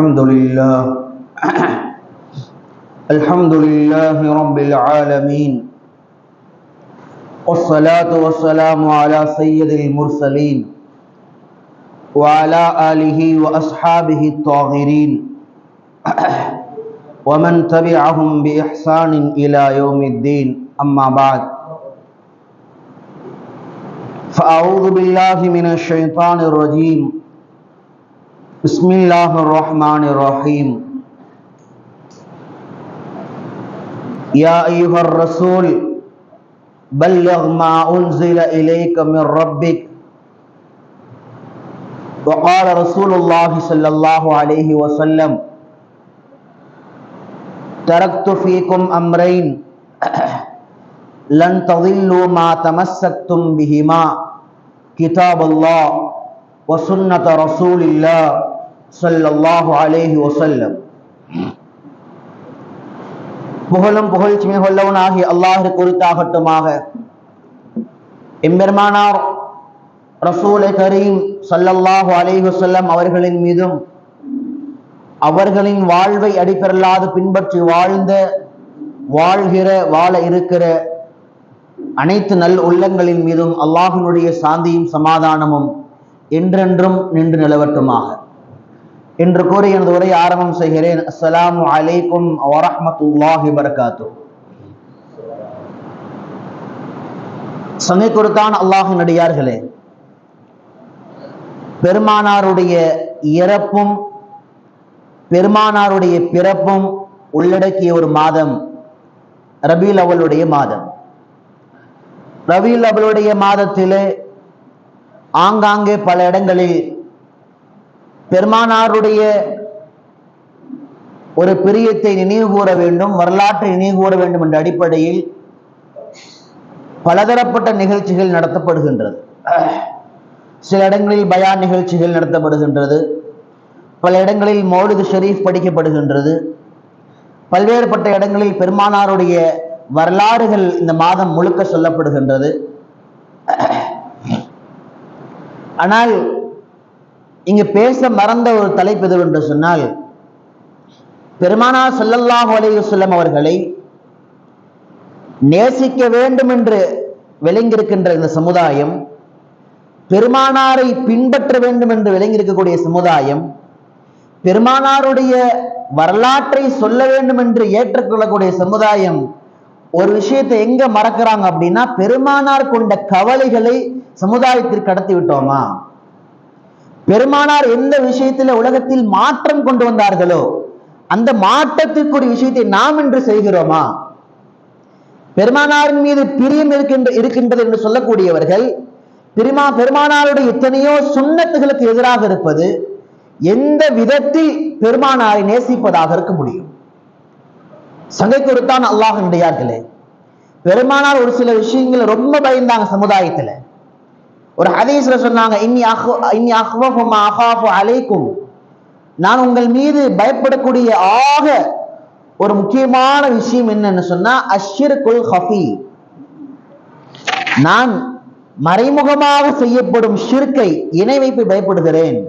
الحمد لله الحمد لله رب العالمين. والصلاة والسلام على سيد المرسلين وعلى آله وأصحابه الطاهرين ومن تبعهم بإحسان إلى يوم الدين. أما بعد. فأعوذ بالله من الشيطان الرجيم. بسم الله الرحمن الرحيم. يا أيها الرسول بلغ ما أنزل إليك من ربك. وقال رسول الله صلى الله عليه وسلم تركت فيكم أمرين. لن تضلوا ما تمسكتم بهما كتاب الله وسنة رسول الله صلى الله عليه وسلم புகழும் புகழ்ச்சிமை கொள்ளவனாகி அல்லாஹ் குறித்தாகட்டுமாக எம்பெருமானார் ரசூலை கரீம் சல்லல்லாஹு அலைஹி வஸல்லம் அவர்களின் மீதும் அவர்களின் வாழ்வை அடிப்பெறலாது பின்பற்றி வாழ்ந்த வாழ்கிற வாழ இருக்கிற அனைத்து நல் உள்ளங்களின் மீதும் அல்லாஹினுடைய சாந்தியும் சமாதானமும் என்றென்றும் நின்று நிலவட்டுமாக. என்று கூறி எனது உரை ஆரம்பம் செய்கிறேன். அஸ்லாம் அலைக்கும் வரமத்துல்லாஹி வரகாத்து சமை கொடுத்தான் அல்லாஹினடியார்களே பெருமானாருடைய இறப்பும் பெருமானாருடைய பிறப்பும் உள்ளடக்கிய ஒரு மாதம் ரபீல் அவளுடைய மாதம். ரவியில் அவளுடைய மாதத்திலே ஆங்காங்கே பல இடங்களில் பெருமானாருடைய ஒரு பிரியத்தை நினைவு கூற வேண்டும் வரலாற்றை நினைவு கூற வேண்டும் என்ற அடிப்படையில் பலதரப்பட்ட நிகழ்ச்சிகள் நடத்தப்படுகின்றது. சில இடங்களில் பயான் நிகழ்ச்சிகள் நடத்தப்படுகின்றது. பல இடங்களில் மௌலிது ஷெரீஃப் படிக்கப்படுகின்றது. பல்வேறுபட்ட இடங்களில் பெருமானாருடைய வரலாறுகள் இந்த மாதம் முழுக்க சொல்லப்படுகின்றது. ஆனால் இங்கு பேச மறந்த ஒரு தலைப்பு எது என்று சொன்னால் பெருமானார் ஸல்லல்லாஹு அலைஹி வஸல்லம் அவர்களை நேசிக்க வேண்டும் என்று விளங்கியிருக்கின்ற இந்த சமுதாயம் பெருமானாரை பின்பற்ற வேண்டும் என்று விளங்கியிருக்கக்கூடிய சமுதாயம் பெருமானாருடைய வரலாற்றை சொல்ல வேண்டும் என்று ஏற்றுக்கொள்ளக்கூடிய சமுதாயம் ஒரு விஷயத்தை எங்க மறக்கிறாங்க அப்படின்னா பெருமானார் கொண்ட கவலைகளை சமுதாயத்திற்கு கடத்தி விட்டோமா? பெருமானார் எந்த விஷயத்துல உலகத்தில் மாற்றம் கொண்டு வந்தார்களோ அந்த மாற்றத்திற்குரிய விஷயத்தை நாம் இன்று செய்கிறோமா? பெருமானாரின் மீது பிரியம் இருக்கின்ற இருக்கின்றது என்று சொல்லக்கூடியவர்கள் பெருமா பெருமானாருடைய எத்தனையோ சுண்ணத்துகளுக்கு எதிராக இருப்பது எந்த விதத்தில் பெருமானாரை நேசிப்பதாக இருக்க முடியும்? சங்கை கொடுத்தான் அல்லாஹ் பெருமானார் ஒரு சில விஷயங்களை ரொம்ப பயந்தாங்க சமுதாயத்துல. ஒரு ஹதீஸ்ல சொன்னாங்க இன்னி அஹ் இன்னி அஹ்வஃபு அஹாஃபு அலைக்கும். நான் உங்கள் மீது பயப்படக்கூடிய ஆக ஒரு முக்கியமான விஷயம் என்னன்னு சொன்னா அஷ்ஷிருக்குல் ஹஃபி. நான் மறைமுகமாக செய்யப்படும் ஷிர்கை இணை வைப்பை பயப்படுகிறேன்.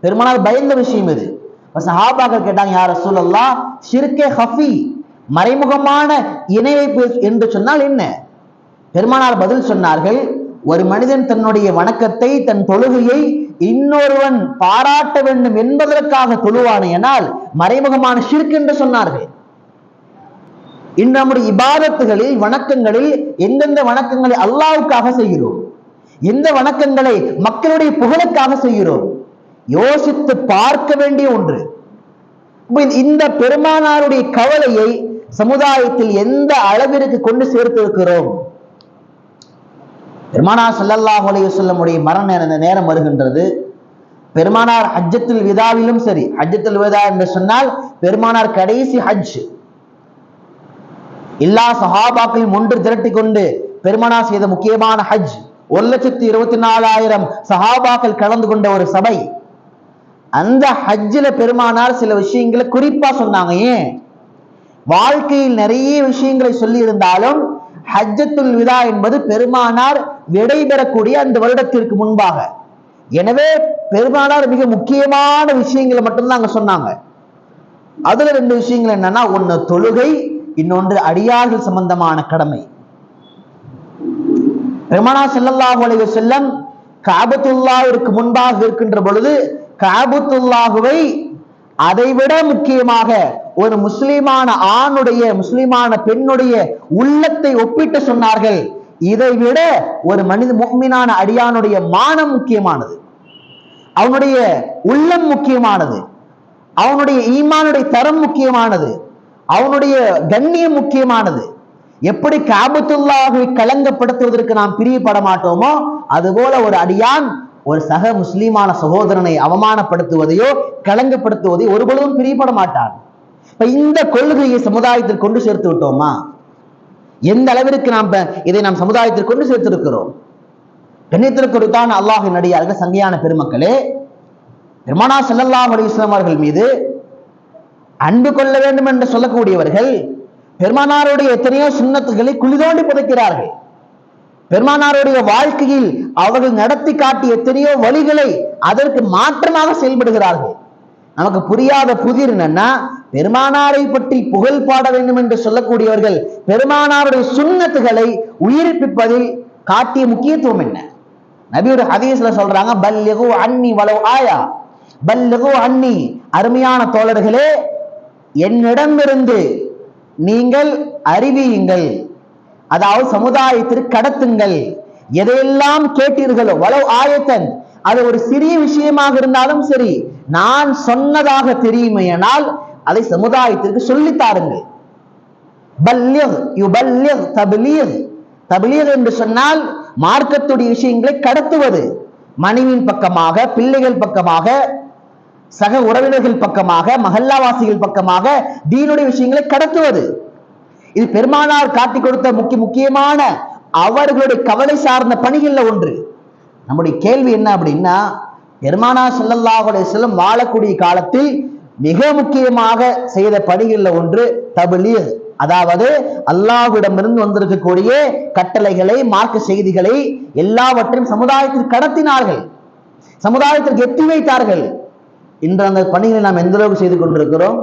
பெருமானார் பயந்த விஷயம் இது. சஹாபாக்கள் கேட்டாங்க யார சொல்லலாம் ஷிர்கே ஹஃபி. மறைமுகமான இணை வைப்பு என்று சொன்னால் என்ன? பெருமானார் பதில் சொன்னார்கள் ஒரு மனிதன் தன்னுடைய வணக்கத்தை தன் தொழுகையை இன்னொருவன் பாராட்ட வேண்டும் என்பதற்காக தொழுவானையனால் மறைமுகமான ஷிர்க் என்று சொன்னார்கள். இன்று நம்முடைய இபாதத்துகளில் வணக்கங்களில் எந்தெந்த வணக்கங்களை அல்லாவுக்காக செய்கிறோம்? எந்த வணக்கங்களை மக்களுடைய புகழுக்காக செய்கிறோம்? யோசித்து பார்க்க வேண்டிய ஒன்று. இந்த பெருமானாருடைய கவலையை சமுதாயத்தில் எந்த அளவிற்கு கொண்டு சேர்த்திருக்கிறோம்? பெருமானார் சல்லல்லாஹ் அலைய சொல்லமுடைய மரண நேர- நேரம் வருகின்றது. பெருமானார் ஹஜ்ஜத்தில் விதாவிலும் சரி ஹஜ்ஜத்தில் விதா என்று சொன்னால் பெருமானார் கடைசி ஹஜ். எல்லா சஹாபாக்களையும் ஒன்று திரட்டி கொண்டு பெருமானார் செய்த முக்கியமான ஹஜ். ஒரு லட்சத்தி இருபத்தி நாலாயிரம் சஹாபாக்கள் கலந்து கொண்ட ஒரு சபை. அந்த ஹஜ்ஜில் பெருமானார் சில விஷயங்களை குறிப்பா சொன்னாங்க. ஏன்? வாழ்க்கையில் நிறைய விஷயங்களை சொல்லி இருந்தாலும் ஹஜ்ஜத்துல் விதா என்பது பெருமானார் விடைபெறக்கூடிய அந்த வருடத்திற்கு முன்பாக. எனவே பெருமானார் மிக முக்கியமான விஷயங்களை மட்டும்தான் அங்க சொன்னாங்க. அதுல ரெண்டு விஷயங்கள் என்னன்னா ஒன்னு தொழுகை இன்னொன்று அடியார்கள் சம்பந்தமான கடமை. பெருமானா செல்லல்லாஹு அலைய செல்லம் காபத்துல்லாவிற்கு முன்பாக இருக்கின்ற பொழுது காபத்துல்லாஹுவை அதைவிட முக்கியமாக ஒரு முஸ்லிமான ஆணுடைய முஸ்லிமான பெண்ணுடைய உள்ளத்தை ஒப்பிட்டு சொன்னார்கள். இதை விட ஒரு மனித முக்மீனான அடியானுடைய மானம் முக்கியமானது. அவனுடைய உள்ளம் முக்கியமானது. அவனுடைய ஈமானுடைய தரம் முக்கியமானது. அவனுடைய கண்ணியம் முக்கியமானது. எப்படி காபத்துல்லாவை களங்கப்படுத்துவதற்கு நாம் பிரியப்பட மாட்டோமோ அதுபோல ஒரு அடியான் ஒரு சக முஸ்லீமான சகோதரனை அவமானப்படுத்துவதையோ களங்கப்படுத்துவதையோ ஒருபொழுதும் பிரியப்பட மாட்டான் இப்ப இந்த கொள்கையை சமுதாயத்தில் கொண்டு சேர்த்து விட்டோமா? எந்த அளவிற்கு நாம் இதை நாம் சமுதாயத்தில் கொண்டு சேர்த்திருக்கிறோம்? கண்ணியத்திற்குறித்தான் அல்லாஹின் அடியார்கள் சங்கையான பெருமக்களே பெருமானா செல்லல்லா அலைஹி அவர்கள் மீது அன்பு கொள்ள வேண்டும் என்று சொல்லக்கூடியவர்கள் பெருமானாருடைய எத்தனையோ சுண்ணத்துகளை குளிதோண்டி புதைக்கிறார்கள். பெருமானாருடைய வாழ்க்கையில் அவர்கள் நடத்தி காட்டிய எத்தனையோ வழிகளை அதற்கு மாற்றமாக செயல்படுகிறார்கள். நமக்கு புரியாத புதிர் என்னன்னா பெருமானாரை பற்றி புகழ் பாட வேண்டும் என்று சொல்லக்கூடியவர்கள் பெருமானாருடைய சுண்ணத்துகளை உயிர்ப்பிப்பதில் காட்டிய முக்கியத்துவம் என்ன? நபியோட ஹதீஸ்ல சொல்றாங்க பல்லிகு அன்னி வளவு ஆயா. பல்லிகு அன்னி. அருமையான தோழர்களே என்னிடமிருந்து நீங்கள் அறிவியுங்கள். அதாவது சமுதாயத்திற்கு கடத்துங்கள். எதையெல்லாம் கேட்டீர்களோ வளவு ஆயத்தன் அது ஒரு சிறிய விஷயமாக இருந்தாலும் சரி நான் சொன்னதாக தெரியுமையானால் அதை சமுதாயத்திற்கு சொல்லித் தாருங்கள். பல்லிக் யுபல்லிக் தபிலீக். தபிலீக் என்று சொன்னால் மார்க்கத்துடைய விஷயங்களை கடத்துவது. மனைவியின் பக்கமாக பிள்ளைகள் பக்கமாக சக உறவினர்கள் பக்கமாக மஹல்லாவாசிகள் பக்கமாக தீனுடைய விஷயங்களை கடத்துவது. இது பெருமானார் காட்டி கொடுத்த முக்கிய முக்கியமான அவர்களுடைய கவலை சார்ந்த பணிகள்ல ஒன்று. நம்முடைய கேள்வி என்ன அப்படின்னா பெருமானார் செல்லல்லாஹுடைய செல்லும் வாழக்கூடிய காலத்தில் மிக முக்கியமாக செய்த பணிகள்ல ஒன்று தபிலீக். அதாவது அல்லாஹ்விடமிருந்து வந்திருக்கக்கூடிய கட்டளைகளை மார்க்க செய்திகளை எல்லாவற்றையும் சமுதாயத்திற்கு கடத்தினார்கள். சமுதாயத்திற்கு எட்டி வைத்தார்கள். இன்று அந்த பணிகளை நாம் எந்த அளவுக்கு செய்து கொண்டிருக்கிறோம்?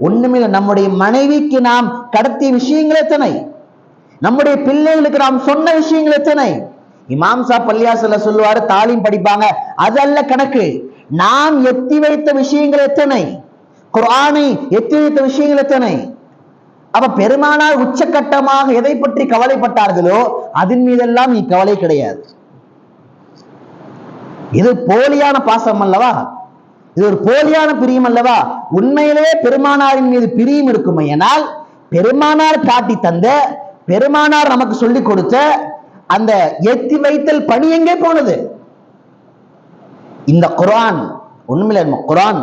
ஒண்ணுமில்லை. நம்முடைய மனைவிக்கு நாம் கடத்திய விஷயங்கள் எத்தனை? நம்முடைய பிள்ளைகளுக்கு நாம் சொன்ன விஷயங்கள் எத்தனை? இமாம்சா பள்ளியாசல சொல்லுவாரு தாலிம் படிப்பாங்க. அதல்ல கணக்கு. நாம் எத்தி வைத்த விஷயங்கள் எத்தனை? குரானை எத்தி வைத்த விஷயங்கள் எத்தனை? அப்ப பெருமானார் உச்சக்கட்டமாக எதை பற்றி கவலைப்பட்டார்களோ அதன் மீதெல்லாம் நீ கவலை கிடையாது. இது போலியான பாசம் அல்லவா? இது ஒரு போலியான பிரியம் அல்லவா? உண்மையிலே பெருமானாரின் மீது பிரியம் இருக்குமையனால் பெருமானார் காட்டி தந்த பெருமானார் நமக்கு சொல்லிக் கொடுத்த அந்த எத்தி வைத்தல் பணி எங்கே போனது? இந்த குரான் உண்மையில குரான்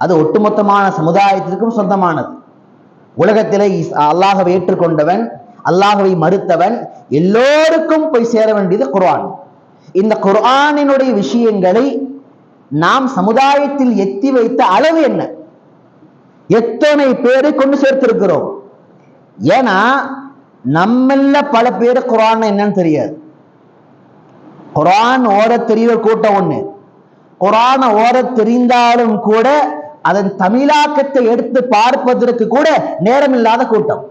அது ஒட்டுமொத்தமான சமுதாயத்திற்கும் சொந்தமானது. உலகத்திலே அல்லாஹவை ஏற்றுக்கொண்டவன் அல்லாஹவை மறுத்தவன் எல்லோருக்கும் போய் சேர வேண்டியது குரான். இந்த குரானினுடைய விஷயங்களை நாம் சமுதாயத்தில் எத்தி வைத்த அளவு என்ன? எத்தனை பேரை கொண்டு சேர்த்திருக்கிறோம்? ஏன்னா நம்மள பல பேர் குரான் என்னன்னு தெரியாது. குரான் ஓர தெரியற கூட்டம் ஒண்ணு. குரான ஓர தெரிந்தாலும் கூட அதன் தமிழாக்கத்தை எடுத்து பார்ப்பதற்கு கூட நேரம் இல்லாத கூட்டம்.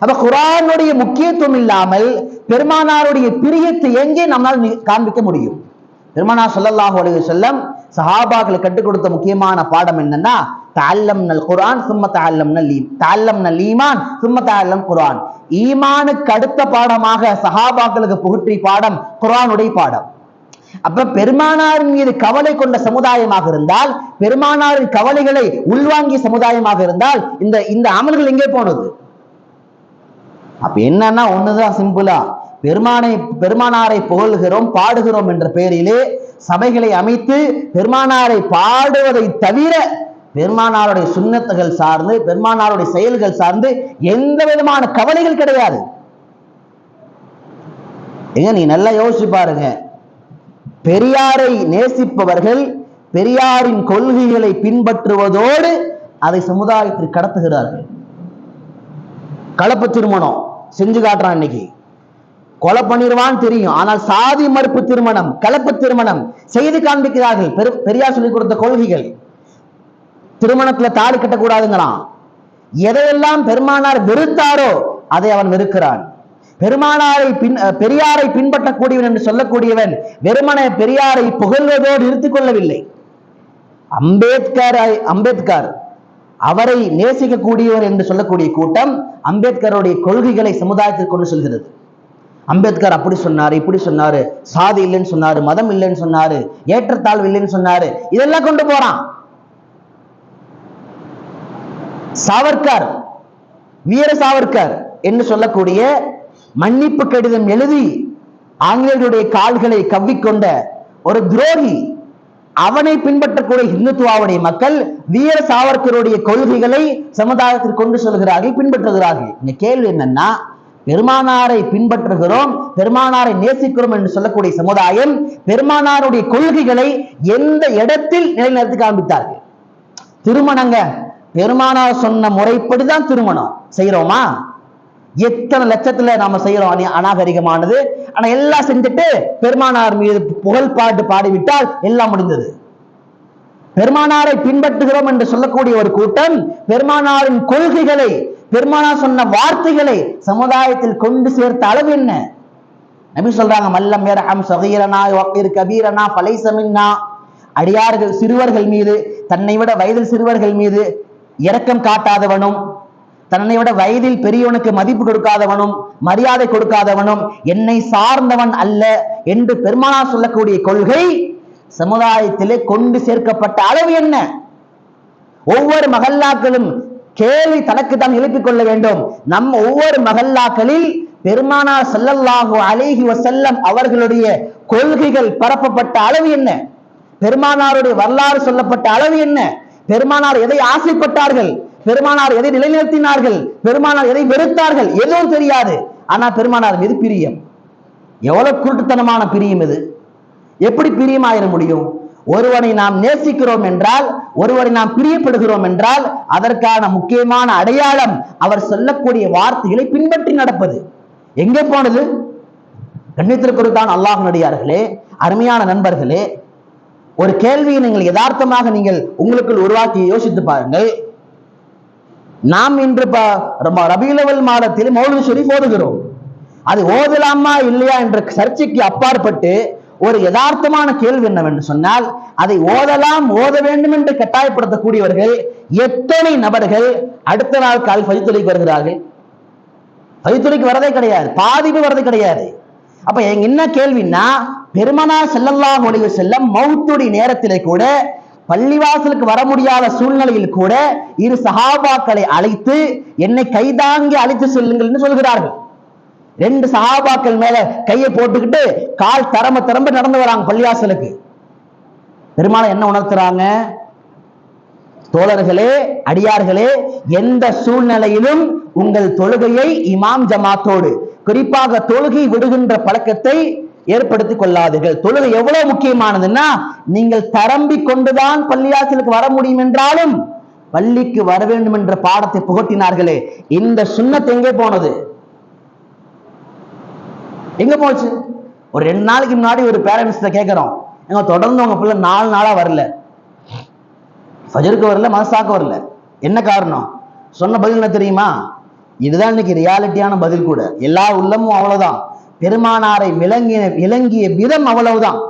அப்ப குரானுடைய முக்கியத்துவம் இல்லாமல் பெருமானாருடைய பிரியத்தை எங்கே நம்மால் காண்பிக்க முடியும்? பெருமானார் சொல்லல்லாஹு அலைஹி செல்லம் சஹாபாக்களுக்கு கற்றுக் கொடுத்த முக்கியமான பாடம் என்னன்னா குரான் குர்ஆன் சும்ம தஅல்லம்னல் தால்லம் நல் ஈமான் சும்ம தஅல்லம் குரான் ஈமானுக்கு அடுத்த பாடமாக சஹாபாக்களுக்கு புகற்றி பாடம் குரானுடைய பாடம். அப்ப பெருமானாரின் மீது கவலை கொண்ட சமுதாயமாக இருந்தால் பெருமானாரின் கவலைகளை உள்வாங்கிய சமுதாயமாக இருந்தால் இந்த இந்த அமல்கள் எங்கே போனது? அப்ப என்னன்னா ஒண்ணுதான் சிம்பிளா. பெருமானை பெருமானாரை புகழ்கிறோம் பாடுகிறோம் என்ற பெயரிலே சபைகளை அமைத்து பெருமானாரை பாடுவதை தவிர பெருமானாருடைய சுண்ணத்துகள் சார்ந்து பெருமானாருடைய செயல்கள் சார்ந்து எந்த விதமான கவலைகள் கிடையாது. ஏங்க நீ நல்லா யோசிச்சு பாருங்க. பெரியாரை நேசிப்பவர்கள் பெரியாரின் கொள்கைகளை பின்பற்றுவதோடு அதை சமுதாயத்தில் கடத்துகிறார்கள். கலப்பு திருமணம் செஞ்சு காட்டுறான் இன்னைக்கு. கொலை பண்ணிடுவான்னு தெரியும். ஆனால் சாதி மறுப்பு திருமணம் கலப்பு திருமணம் செய்து காண்பிக்கிறார்கள். பெரு- பெரியார் சொல்லிக் கொடுத்த கொள்கைகள். திருமணத்துல தாலி கட்டக்கூடாதுங்கிறான் எதையெல்லாம் பெருமானார் வெறுத்தாரோ அதை அவன் வெறுக்கிறான். பெருமானாரை பின் பெரியாரை பின்பற்றக்கூடியவன் என்று சொல்லக்கூடியவன் வெறுமன பெரியாரை புகழ்வதோடு நிறுத்திக் கொள்ளவில்லை. அம்பேத்கர் அம்பேத்கர் அவரை நேசிக்கக்கூடியவர் என்று சொல்லக்கூடிய கூட்டம் அம்பேத்கருடைய கொள்கைகளை சமுதாயத்திற்கு கொண்டு செல்கிறது. அம்பேத்கர் அப்படி சொன்னாரு இப்படி சொன்னாரு. சாதி இல்லைன்னு சொன்னாரு மதம் இல்லைன்னு சொன்னாரு ஏற்றத்தாழ்வு இல்லைன்னு சொன்னாரு. இதெல்லாம் கொண்டு போறான். சாவர்கர் வீர சாவர்கர் என்று சொல்லக்கூடிய மன்னிப்பு கடிதம் எழுதி ஆங்கிலேயருடைய கால்களை கவ்விக்கொண்ட ஒரு துரோகி அவனை பின்பற்றக்கூடிய இந்துத்துவாவுடைய மக்கள் வீர சாவர்கருடைய கொள்கைகளை சமுதாயத்திற்கு கொண்டு செல்கிறார்கள் பின்பற்றுகிறார்கள். இந்த கேள்வி என்னன்னா பெருமானாரை பின்பற்றுகிறோம் பெருமானாரை நேசிக்கிறோம் என்று சொல்லக்கூடிய சமுதாயம் பெருமானாருடைய கொள்கைகளை எந்த இடத்தில் நிலைநிறுத்தி காண்பித்தார்கள்? திருமணங்க பெருமானார் சொன்ன முறைப்படிதான் திருமணம். செய்யறோமா எத்தனை லட்சத்துல நாம செய்யறோம் அநாகரிகமானது. ஆனா எல்லாம் செஞ்சுட்டு பெருமானார் மீது புகழ் பாட்டு பாடிவிட்டால் எல்லாம் முடிந்தது. பெருமானாரை பின்பற்றுகிறோம் என்று சொல்லக்கூடிய ஒரு கூட்டம் பெருமானாரின் கொள்கைகளை பெருமானா சொன்ன வார்த்தைகளை சமுதாயத்தில் கொண்டு சேர்த்த அளவு என்ன? நபி சொல்றாங்க மல்லம் யர்ஹம் சகீரனா வக்கீர் கபீரனா பலைசமின்னா அடியார்கள் சிறுவர்கள் மீது தன்னை விட வயதில் சிறுவர்கள் மீது இரக்கம் காட்டாதவனும் தன்னை விட வயதில் பெரியவனுக்கு மதிப்பு கொடுக்காதவனும் மரியாதை கொடுக்காதவனும் என்னை சார்ந்தவன் அல்ல என்று பெருமானா சொல்லக்கூடிய கொள்கை சமுதாயத்திலே கொண்டு சேர்க்கப்பட்ட அளவு என்ன? ஒவ்வொரு மகல்லாக்களும் கேள்வி தனக்கு தான் எழுப்பிக் கொள்ள வேண்டும். நம் ஒவ்வொரு மகல்லாக்களில் பெருமானார் ஸல்லல்லாஹு அலைஹி வசல்லம் அவர்களுடைய கொள்கைகள் பரப்பப்பட்ட அளவு என்ன? பெருமானாருடைய வரலாறு சொல்லப்பட்ட அளவு என்ன? பெருமானார் எதை ஆசைப்பட்டார்கள்? பெருமானார் எதை நிலைநிறுத்தினார்கள்? பெருமானார் எதை வெறுத்தார்கள்? எதுவும் தெரியாது. ஆனா பெருமானார் மீது பிரியம். எவ்வளவு குருட்டுத்தனமான பிரியம் இது? எப்படி பிரியமாயிட முடியும்? ஒருவனை நாம் நேசிக்கிறோம் என்றால் ஒருவரை நாம் பிரியப்படுகிறோம் என்றால் அதற்கான முக்கியமான அடையாளம் அவர் சொல்லக்கூடிய வார்த்தைகளை பின்பற்றி நடப்பது. எங்கே போனது? கண்ணியத்திற்குத்தான் அல்லாஹ் நடிகார்களே அருமையான நண்பர்களே ஒரு கேள்வியை நீங்கள் யதார்த்தமாக நீங்கள் உங்களுக்குள் உருவாக்கி யோசித்து பாருங்கள். நாம் இன்று ரபியுலவல் மாதத்தில் மௌலி சொல்லி ஓதுகிறோம். அது ஓதலாமா இல்லையா என்ற சர்ச்சைக்கு அப்பாற்பட்டு ஒரு யதார்த்தமான கேள்வி என்னவென்று சொன்னால் அதை ஓதலாம் ஓத வேண்டும் என்று கட்டாயப்படுத்தக்கூடியவர்கள் எத்தனை நபர்கள் அடுத்த நாள் கால் ஃபஜ்துலைக்கு வருகிறார்கள்? ஃபஜ்துலைக்கு வரதே கிடையாது. பாதிப்பு வரதே கிடையாது. அப்ப எங்க என்ன கேள்வின்னா பெருமனா செல்லல்லா மொழியில் செல்ல மௌத்துடைய நேரத்திலே கூட பள்ளிவாசலுக்கு வர முடியாத சூழ்நிலையில் கூட இரு சகாபாக்களை அழைத்து என்னை கைதாங்கி அழைத்து செல்லுங்கள்னு சொல்கிறார்கள். ரெண்டு சஹாபாக்கள் மேல கையை போட்டுக்கிட்டு கால் தரம்ப தரம்ப நடந்து வராங்க பள்ளியாசலுக்கு. பெருமாளை என்ன உணர்த்துறாங்க? தோழர்களே அடியார்களே எந்த சூழ்நிலையிலும் உங்கள் தொழுகையை இமாம் ஜமாத்தோடு குறிப்பாக தொழுகை விடுகின்ற பழக்கத்தை ஏற்படுத்திக் கொள்ளாதீர்கள். தொழுகை எவ்வளவு முக்கியமானதுன்னா நீங்கள் தரம்பி கொண்டுதான் பள்ளியாசலுக்கு வர முடியும் என்றாலும் பள்ளிக்கு வர வேண்டும் என்ற பாடத்தை புகட்டினார்களே. இந்த சுண்ணத் எங்கே போனது? எங்க போச்சு? ஒரு ரெண்டு நாளைக்கு முன்னாடி ஒரு பேரண்ட்ஸ்ட கேட்குறோம் எங்க தொடர்ந்து உங்க பிள்ளை நாலு நாளா வரல. ஃபஜருக்கு வரல மனசாக்கு வரல. என்ன காரணம்? சொன்ன பதில் என்ன தெரியுமா? இதுதான் இன்னைக்கு ரியாலிட்டியான பதில் கூட. எல்லா உள்ளமும் அவ்வளவுதான். பெருமானாரை விளங்கிய விளங்கிய விதம் அவ்வளவுதான்.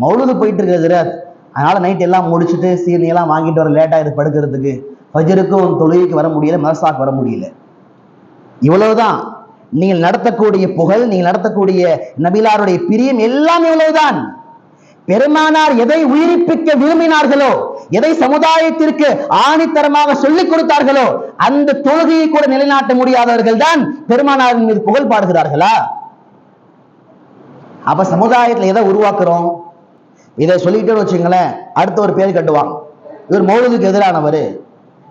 மௌலுது போயிட்டு இருக்கிறது அதனால நைட் எல்லாம் முடிச்சுட்டு சீனி எல்லாம் வாங்கிட்டு வர லேட்டா இது படுக்கிறதுக்கு. ஃபஜருக்கும் தொழுகைக்கு வர முடியல மனசாக்கு வர முடியல. இவ்வளவுதான். நீங்கள் நடத்தக்கூடிய புகழ் நீங்கள் நடத்தக்கூடிய நபிலாருடைய பிரியம் எல்லாம் இவ்வளவுதான் பெருமானார் எதை உயிர்ப்பிக்க விரும்பினார்களோ எதை சமுதாயத்திற்கு ஆணித்தரமாக சொல்லிக் கொடுத்தார்களோ அந்த தொழுகையை கூட நிலைநாட்ட முடியாதவர்கள் தான் பெருமானாரின் மீது புகழ் பாடுகிறார்களா? அப்ப சமுதாயத்துல எதை உருவாக்குறோம்? இதை சொல்லிக்கிட்டே வச்சுங்களேன் அடுத்த ஒரு பேர் கட்டுவான் இவர் மௌலுதுக்கு எதிரானவர்.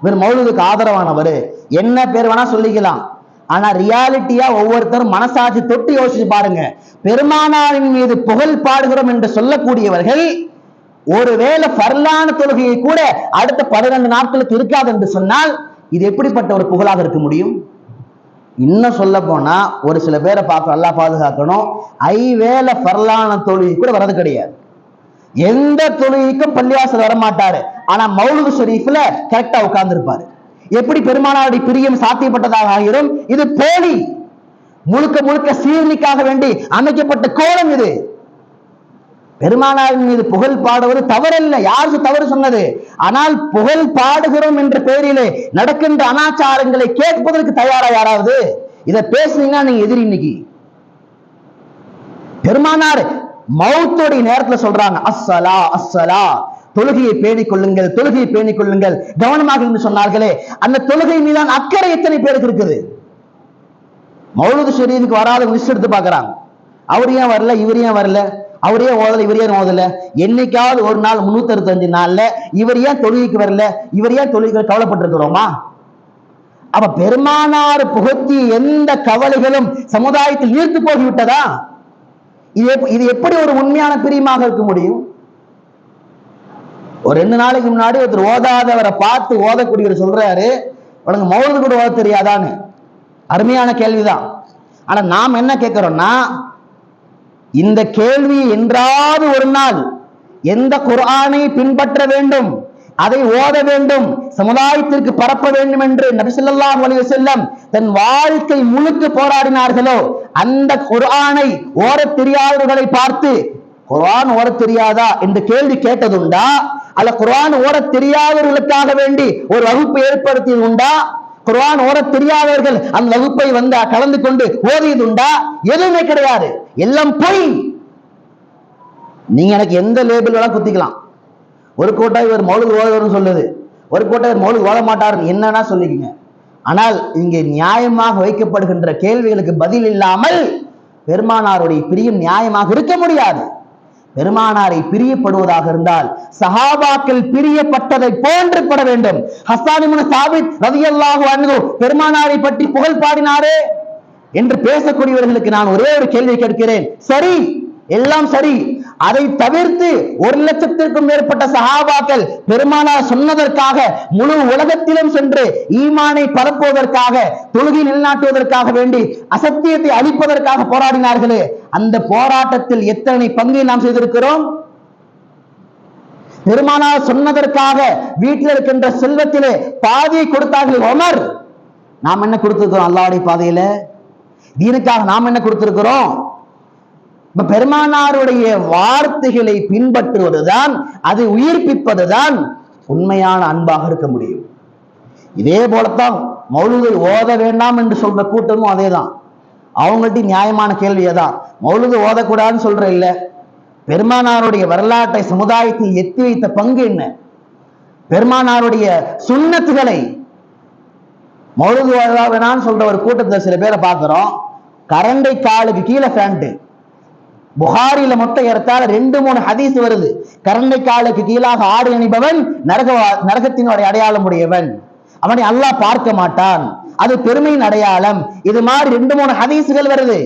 இவர் மௌலுதுக்கு ஆதரவானவர். என்ன பேர் வேணா சொல்லிக்கலாம். ஆனா ரியாலிட்டியா ஒவ்வொருத்தரும் மனசாட்சி தொட்டு யோசிச்சு பாருங்க. பெருமானாரின் மீது புகழ் பாடுகிறோம் என்று சொல்லக்கூடியவர்கள் ஒருவேளை பரலான தொழுகையை கூட அடுத்த பன்னிரண்டு நாட்களுக்கு இருக்காது என்று சொன்னால் இது எப்படிப்பட்ட ஒரு புகழாக இருக்க முடியும்? இன்னும் சொல்ல போனா ஒரு சில பேரை பார்க்க நல்லா பாதுகாக்கணும். ஐவேளை பரலான தொழுகை கூட வர்றது கிடையாது. எந்த தொழுகைக்கும் பள்ளிவாசல் வரமாட்டாரு. ஆனா மௌலு ஷெரீஃப்ல கரெக்டா உட்கார்ந்திருப்பாரு. எப்படி பெருமானாருடைய பிரியம் சாத்தியப்பட்டதாக ஆகிறோம் இது போலி முழுக்க முழுக்க சீர்நிக்காக வேண்டி அமைக்கப்பட்ட கோலம் இது. பெருமானாரின் மீது புகழ் பாடுவது தவறல்ல. யாருக்கு தவறு சொன்னது? ஆனால் புகழ் பாடுகிறோம் என்ற பெயரிலே நடக்கின்ற அனாச்சாரங்களை கேட்பதற்கு தயாரா யாராவது? இதை பேசுனீங்கன்னா நீங்க எதிரி இன்னைக்கு. பெருமானார் மௌத்தோடைய நேரத்துல சொல்றாங்க அஸ்ஸலா அஸ்ஸலா. தொழுகையை பேணிக் கொள்ளுங்கள் தொழுகையை பேணிக் கொள்ளுங்கள். கவனமாக என்று சொன்னார்களே அந்த தொழுகை மீதான அக்கறை எத்தனை பேருக்கு இருக்குது? மௌலது ஷரீஃபுக்கு வராத லிஸ்ட் எடுத்து பார்க்குறாங்க. அவர் ஏன் வரல? இவர் ஏன் வரல? அவர் ஏன் ஓதல? இவர் ஏன் ஓதல? என்னைக்காவது ஒரு நாள் முன்னூத்தி அறுபத்தஞ்சு நாள்ல இவர் ஏன் தொழுகைக்கு வரல? இவர் ஏன் தொழுகைக்கு கவலைப்பட்டிருக்கிறோமா? அப்ப பெருமானார் புகழ்த்தி எந்த கவலைகளும் சமுதாயத்தில் நீர்த்து போகிவிட்டதா? இது இது எப்படி ஒரு உண்மையான பிரியமாக இருக்க முடியும்? ஒரு ரெண்டு நாளைக்கு முன்னாடி ஒருத்தர் ஓதாதவரை பார்த்து ஓதக்கூடியவர் சொல்றாரு. உனக்கு மௌனது கூட ஓத தெரியாதான்னு. அருமையான கேள்விதான். ஆனா நாம் என்ன கேட்கிறோம்னா இந்த கேள்வி என்றாவது ஒரு நாள் எந்த குரானை பின்பற்ற வேண்டும் அதை ஓத வேண்டும் சமுதாயத்திற்கு பரப்ப வேண்டும் என்று நபி அலி அலைஹி தன் வாழ்க்கை முழுக்க போராடினார்களோ அந்த குர்ஆனை ஓரத் தெரியாதவர்களை பார்த்து குர்ஆன் ஓரத் தெரியாதா? என்று கேள்வி கேட்டதுண்டா அல்ல குரான் ஓட தெரியாதவர்களுக்காக வேண்டி ஒரு வகுப்பு ஏற்படுத்தியது உண்டா? குரான் ஓட தெரியாதவர்கள் அந்த வகுப்பை வந்து கலந்து கொண்டு ஓதியது உண்டா? எதுவுமே கிடையாது. எல்லாம் பொய். நீங்க எனக்கு எந்த லேபிள் வேணா குத்திக்கலாம். ஒரு கோட்டை இவர் மௌலு ஓதுவர்னு சொல்லுது. ஒரு கோட்டை இவர் ஓட ஓத மாட்டாருன்னு என்னன்னா சொல்லிக்கங்க. ஆனால் இங்கே நியாயமாக வைக்கப்படுகின்ற கேள்விகளுக்கு பதில் இல்லாமல் பெருமானாருடைய பிரியும் நியாயமாக இருக்க முடியாது. பெருமானாரை பிரியப்படுவதாக இருந்தால் சஹாபாக்கள் பிரியப்பட்டதை போன்று பட வேண்டும் ஹஸ்தானிமுன சாபித் ரதியல்லாஹு அன்ஹு பெருமானாரை பற்றி புகழ் பாடினாரே என்று பேசக்கூடியவர்களுக்கு நான் ஒரே ஒரு கேள்வி கேட்கிறேன். சரி எல்லாம் சரி. அதை தவிர்த்து ஒரு லட்சத்திற்கும் மேற்பட்ட சகாபாக்கள் பெருமானார் சொன்னதற்காக முழு உலகத்திலும் சென்று ஈமானை பரப்புவதற்காக தொழுகை நிலைநாட்டுவதற்காக வேண்டி அசத்தியத்தை அழிப்பதற்காக போராடினார்களே அந்த போராட்டத்தில் எத்தனை பங்கு நாம் செய்திருக்கிறோம்? பெருமானார் சொன்னதற்காக வீட்டில் இருக்கின்ற செல்வத்திலே பாதியை கொடுத்தார்கள் ஒமர் நாம் என்ன கொடுத்திருக்கிறோம்? அல்லாவுடைய பாதையில. தீனுக்காக நாம் என்ன கொடுத்திருக்கிறோம்? இப்ப பெருமானாருடைய வார்த்தைகளை பின்பற்றுவதுதான் அதை உயிர்ப்பிப்பதுதான் உண்மையான அன்பாக இருக்க முடியும். இதே போலத்தான் மௌலுதை ஓத வேண்டாம் என்று சொல்ற கூட்டமும் அதேதான். அவங்கள்ட்ட நியாயமான கேள்வியே தான் மௌலுது ஓதக்கூடாதுன்னு சொல்ற இல்ல. பெருமானாருடைய வரலாற்றை சமுதாயத்தில் எத்தி வைத்த பங்கு என்ன? பெருமானாருடைய சுண்ணத்துகளை மௌலுது ஓதா வேணாம்னு சொல்ற ஒரு கூட்டத்தை சில பேரை பார்க்கிறோம். கரண்டை காலுக்கு கீழே ஃபேண்ட்டு புகாரில மொத்தம் ஏறத்தாழ ரெண்டு மூணு ஹதீஸ் வருது. கரண்டை காலுக்கு கீழாக ஆடு அணிபவன் நரக நரகத்தினுடைய அடையாளம் உடையவன் அவனை அல்லாஹ் பார்க்க மாட்டான். அது பெருமையின் அடையாளம். இது மாதிரி ரெண்டு மூணு ஹதீஸுகள் வருது.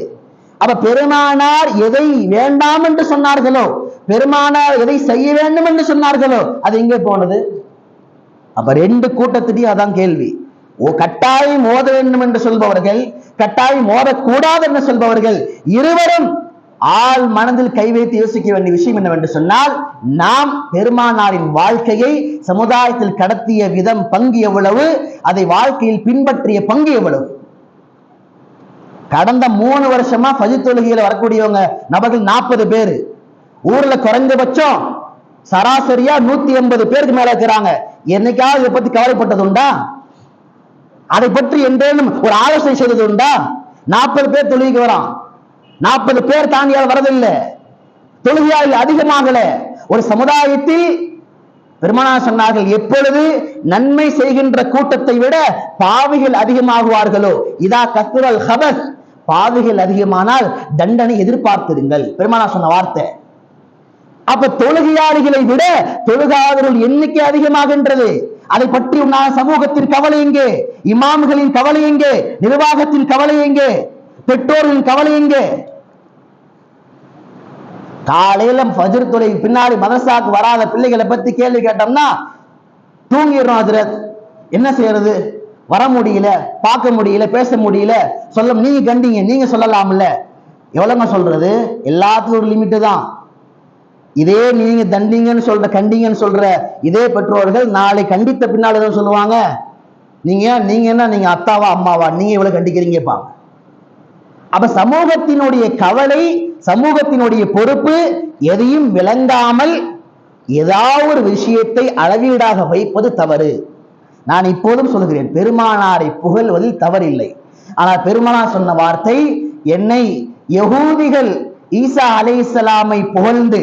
அப்ப பெருமானார் எதை வேண்டாம் என்று சொன்னார்களோ பெருமானார் எதை செய்ய வேண்டும் என்று சொன்னார்களோ அது எங்கே போனது? அப்ப ரெண்டு கூட்டத்திலையும் அதான் கேள்வி. ஓ கட்டாயம் ஓத வேண்டும் என்று சொல்பவர்கள் கட்டாயம் ஓதக்கூடாது என்று சொல்பவர்கள் இருவரும் ஆள் மனதில் கை வைத்து யோசிக்க வேண்டிய விஷயம் என்னவென்று சொன்னால் நாம் பெருமானாரின் வாழ்க்கையை சமுதாயத்தில் கடத்திய விதம் பங்கு எவ்வளவு? அதை வாழ்க்கையில் பின்பற்றிய பங்கு எவ்வளவு? கடந்த மூணு வருஷமா பஜி தொழுகையில வரக்கூடியவங்க நபர்கள் நாற்பது பேரு. ஊர்ல குறைந்தபட்சம் சராசரியா நூத்தி எண்பது பேருக்கு மேல இருக்கிறாங்க. என்னைக்காவது இதை பத்தி கவலைப்பட்டது உண்டா? அதை பற்றி என்றேனும் ஒரு ஆலோசனை செய்தது உண்டா? நாற்பது பேர் தொழுகைக்கு வரான். நாற்பது பேர் தாண்டியால் வரதில்லை தொழுகையால் அதிகமாகல. ஒரு சமுதாயத்தில் பெருமானா சொன்னார்கள் எப்பொழுது நன்மை செய்கின்ற கூட்டத்தை விட பாவிகள் அதிகமாகுவார்களோ? இதா கத்துரல் ஹபஸ். பாவிகள் அதிகமானால் தண்டனை எதிர்பார்த்திருங்கள். பெருமானா சொன்ன வார்த்தை. அப்ப தொழுகையாளிகளை விட தொழுகாதவர்கள் எண்ணிக்கை அதிகமாகின்றது. அதை பற்றி உண்டான சமூகத்தின் கவலை எங்கே? இமாம்களின் கவலை எங்கே? நிர்வாகத்தின் கவலை எங்கே? பெற்றோர்களின் கவலை எங்கே? காலையில ஃபஜ்ர் துறை பின்னாடி மதரசாக்கு வராத பிள்ளைகளை பத்தி கேள்வி கேட்டோம்னா தூங்கிடுறோம் ஹஜ்ரத். என்ன செய்யறது? வர முடியல பார்க்க முடியல பேச முடியல. சொல்ல நீங்க கண்டீங்க நீங்க சொல்லலாம்ல. எவ்வளவுங்க சொல்றது? எல்லாத்துக்கும் ஒரு லிமிட்டு தான். இதே நீங்க தண்டிங்கன்னு சொல்ற கண்டீங்கன்னு சொல்ற இதே பெற்றோர்கள் நாளை கண்டித்த பின்னால் எதுவும் சொல்லுவாங்க. நீங்க நீங்க என்ன நீங்க அத்தாவா அம்மாவா? நீங்க இவ்வளவு கண்டிக்கிறீங்கப்பாங்க அப்ப சமூகத்தினுடைய கவலை சமூகத்தினுடைய பொறுப்பு எதையும் விளங்காமல் ஏதாவது ஒரு விஷயத்தை அளவீடாக வைப்பது தவறு. நான் இப்போதும் சொல்கிறேன் பெருமானாரை புகழ்வதில் தவறில்லை. ஆனால் பெருமானார் சொன்ன வார்த்தை என்னை யகூதிகள் ஈசா அலைஹிஸ்ஸலாமை புகழ்ந்து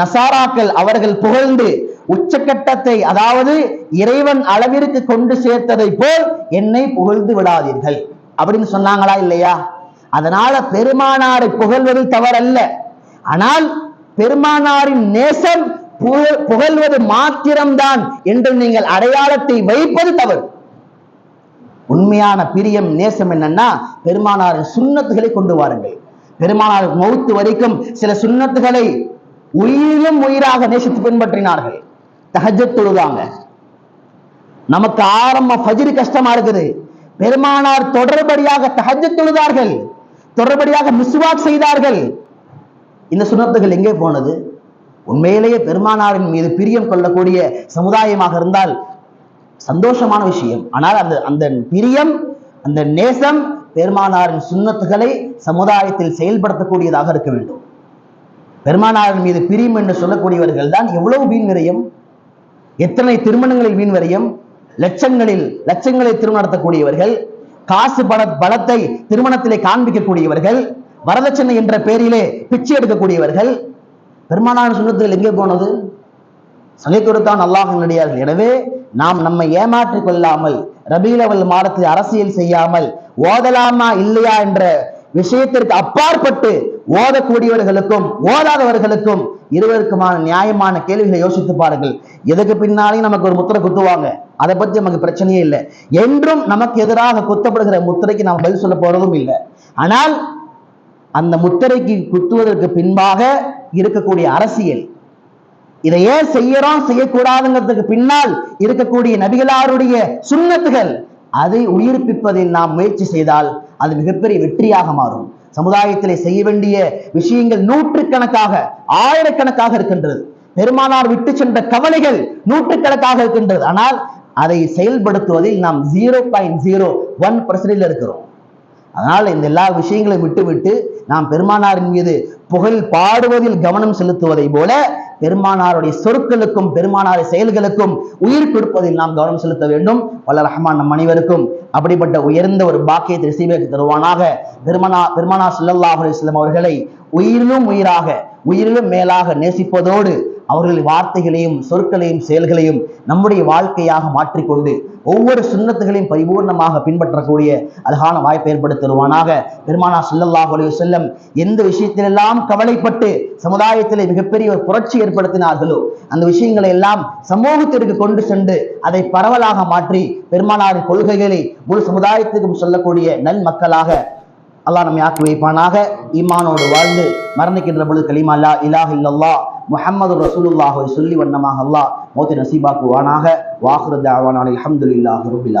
நசாராக்கள் அவர்கள் புகழ்ந்து உச்சக்கட்டத்தை அதாவது இறைவன் அளவிற்கு கொண்டு சேர்த்ததை போல் என்னை புகழ்ந்து விடாதீர்கள். அப்படின்னு சொன்னாங்களா இல்லையா? அதனால பெருமானாரை புகழ்வது தவறல்ல. ஆனால் பெருமானாரின் நேசம் புகழ்வது மாத்திரம்தான் என்று நீங்கள் அடையாளத்தை வைப்பது தவறு. உண்மையான பிரியம் நேசம் என்னன்னா பெருமானாரின் சுண்ணத்துகளை கொண்டு வாருங்கள். பெருமானார் மௌத்து வரைக்கும் சில சுண்ணத்துகளை உயிரிலும் உயிராக நேசித்து பின்பற்றினார்கள். தஹஜ்ஜத் தொழுதாங்க. நமக்கு ஆரம்ப ஃபஜ்ர் கஷ்டமா இருக்குது. பெருமானார் தொடர்படியாக தஹஜ்ஜத் தொழுதார்கள். தொடர்படியாக மிஸ்வாக் செய்தார்கள். இந்த சுண்ணத்துகள் எங்கே போனது? உண்மையிலேயே பெருமானாரின் மீது பிரியம் கொள்ளக்கூடிய சமுதாயமாக இருந்தால் சந்தோஷமான விஷயம். ஆனால் அந்த அந்த பிரியம் அந்த நேசம் பெருமானாரின் சுண்ணத்துகளை சமுதாயத்தில் செயல்படுத்தக்கூடியதாக இருக்க வேண்டும். பெருமானாரின் மீது பிரியம் என்று சொல்லக்கூடியவர்கள் தான் எவ்வளவு வீண் விரயம்? எத்தனை திருமணங்களில் வீண் விரயம்? லட்சங்களில் லட்சங்களை திருமணம் நடத்தக்கூடியவர்கள் காசு பண பலத்தை திருமணத்திலே காண்பிக்கக்கூடியவர்கள் வரதட்சணை என்ற பெயரிலே பிச்சை எடுக்கக்கூடியவர்கள் பெருமானார் சுண்ணத்தில் எங்கே போனது? சொல்லி கொடுத்தான் அல்லாஹ் நடிகார்கள் எனவே நாம் நம்மை ஏமாற்றிக் கொள்ளாமல் ரபீலவல் மாதத்தில் அரசியல் செய்யாமல் ஓதலாமா இல்லையா என்ற விஷயத்திற்கு அப்பாற்பட்டு ஓதக்கூடியவர்களுக்கும் ஓதாதவர்களுக்கும் இருவருக்குமான நியாயமான கேள்விகளை யோசித்து பாருங்கள். எதுக்கு பின்னாலையும் நமக்கு ஒரு முத்திரை குத்துவாங்க? அதை பத்தி நமக்கு பிரச்சனையே இல்லை. என்றும் நமக்கு எதிராக குத்தப்படுகிற முத்திரைக்கு நாம் பதில் சொல்ல போறதும் இல்லை. ஆனால் அந்த முத்திரைக்கு குத்துவதற்கு பின்பாக இருக்கக்கூடிய அரசியல். இதை ஏன் செய்யறோம்? செய்யக்கூடாதுங்கிறதுக்கு பின்னால் இருக்கக்கூடிய நபிகளாருடைய சுண்ணத்துகள். அதை உயிர்ப்பிப்பதை நாம் முயற்சி செய்தால் அது மிகப்பெரிய வெற்றியாக மாறும். சமுதாயத்திலே செய்ய வேண்டிய விஷயங்கள் நூற்றுக்கணக்காக ஆயிரக்கணக்காக இருக்கின்றது. பெருமானார் விட்டு சென்ற கவலைகள் நூற்றுக்கணக்காக இருக்கின்றது. ஆனால் அதை செயல்படுத்துவதில் நாம் ஜீரோ பாயிண்ட் ஜீரோ ஒன் இருக்கிறோம். அதனால் இந்த எல்லா விஷயங்களையும் விட்டுவிட்டு நாம் பெருமானாரின் மீது புகழ் பாடுவதில் கவனம் செலுத்துவதை போல பெருமானாருடைய சொற்களுக்கும் பெருமானாரை செயல்களுக்கும் உயிர் கொடுப்பதில் நாம் கவனம் செலுத்த வேண்டும். வல்ல ரஹ்மான் நம் அனைவருக்கும். அப்படிப்பட்ட உயர்ந்த ஒரு பாக்கியத்தை ரிசீவேக்கு தருவானாக. பெருமனா பெருமானா ஸல்லல்லாஹு அலைஹி அவர்களை உயிரிலும் உயிராக உயிரிலும் மேலாக நேசிப்பதோடு அவர்களின் வார்த்தைகளையும் சொற்களையும் செயல்களையும் நம்முடைய வாழ்க்கையாக மாற்றிக்கொண்டு ஒவ்வொரு சுண்ணத்துகளையும் பரிபூர்ணமாக பின்பற்றக்கூடிய அழகான வாய்ப்பை ஏற்படுத்தருவானாக பெருமானா சுல்லல்லாஹ் அலி செல்லம் எந்த விஷயத்திலெல்லாம் கவலைப்பட்டு சமுதாயத்திலே மிகப்பெரிய ஒரு புரட்சி ஏற்படுத்தினார்களோ அந்த விஷயங்களை எல்லாம் சமூகத்திற்கு கொண்டு சென்று அதை பரவலாக மாற்றி பெருமானாரின் கொள்கைகளை முழு சமுதாயத்துக்கும் சொல்லக்கூடிய நல் மக்களாக அல்லாஹ் நம்மை ஆக்கி வைப்பானாக. ஈமானோடு வாழ்ந்து மரணிக்கின்ற பொழுது கலிமா அல்லா இலாஹ் இல்லல்லா முஹம்மது ரசூலுல்லாஹை சொல்லி வண்ணமாக அல்லாஹ் மௌத்தை நசீபாக்குவானாக. வாஹுரு தாவானான் அல்ஹம்துலில்லாஹி ரப்பில்